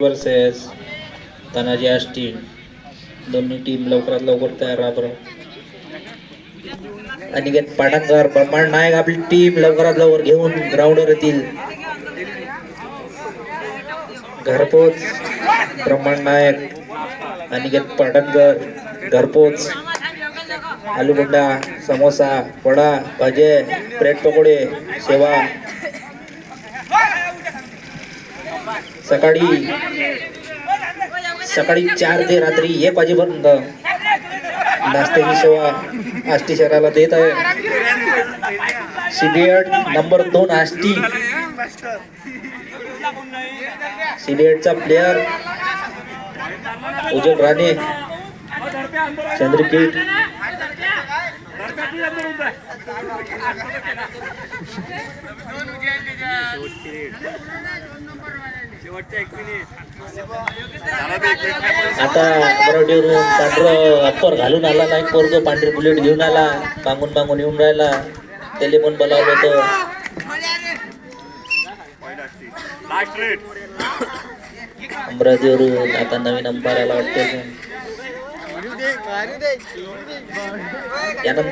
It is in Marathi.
वर्सेस तानाजी आष्टी दोन्ही टीम लवकरात लवकर तयार राहा बरं. अनिकेत पाटणकर ब्रह्मांड नायक आपली टीम लवकरात लवकर घेऊन ग्राउंडवर येतील. घरपोच ब्रह्मांड नायक अनिकेत पाटणकर घरपोच आलूबुंडा समोसा वडा भजे ब्रेड पकोडे सेवा सकाळी सकाळी चार ते रात्री एक वाजेपर्यंत नाश्त्याची सेवा आष्टी शहराला देत आहे. सिडिएट नंबर दोन आष्टी. सिडिएटचा प्लेयर उज्ज्वल राणे चंद्रकीट आता बरोडीवरून पांढरं अप्पर घालून आला नाही पोरग पांढरी बुलेट घेऊन आला मागून मागून येऊन राहिला त्याले पण बोलावलं होतं. अमरावतीवरून आता नवीन अंपायर आला वाटते यानंतर